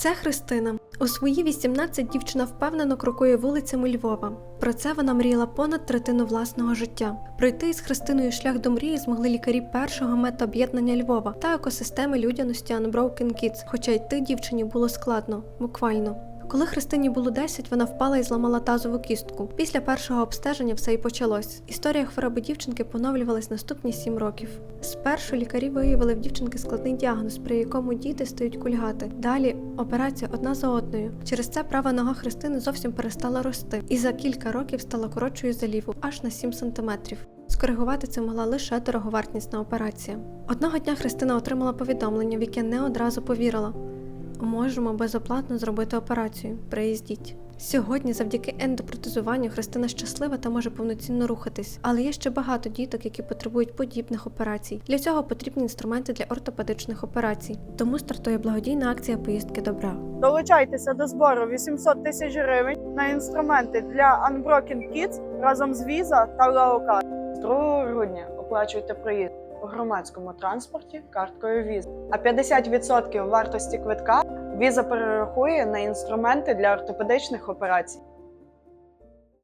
Це Христина. У свої 18 дівчина впевнено крокує вулицями Львова. Про це вона мріяла понад третину власного життя. Пройти із Христиною шлях до мрії змогли лікарі першого медоб'єднання Львова та екосистеми людяності Unbroken Kids, хоча йти дівчині було складно, буквально. Коли Христині було 10, вона впала і зламала тазову кістку. Після першого обстеження все і почалось. Історія хвороби дівчинки поновлювалась наступні 7 років. Спершу лікарі виявили в дівчинки складний діагноз, при якому діти стають кульгати. Далі операція одна за одною. Через це права нога Христини зовсім перестала рости, і за кілька років стала коротшою за ліву, аж на 7 сантиметрів. Скоригувати це могла лише дороговартісна операція. Одного дня Христина отримала повідомлення, в яке не одразу повірила. Можемо безоплатно зробити операцію. Приїздіть. Сьогодні, завдяки ендопротезуванню, Христина щаслива та може повноцінно рухатись, але є ще багато діток, які потребують подібних операцій. Для цього потрібні інструменти для ортопедичних операцій. Тому стартує благодійна акція поїздки добра. Долучайтеся до збору 800 тисяч гривень на інструменти для Unbroken Kids разом з Visa та Лаокар. 2 грудня оплачуйте проїзд у громадському транспорті карткою Visa. А 50% вартості квитка віза перерахує на інструменти для ортопедичних операцій.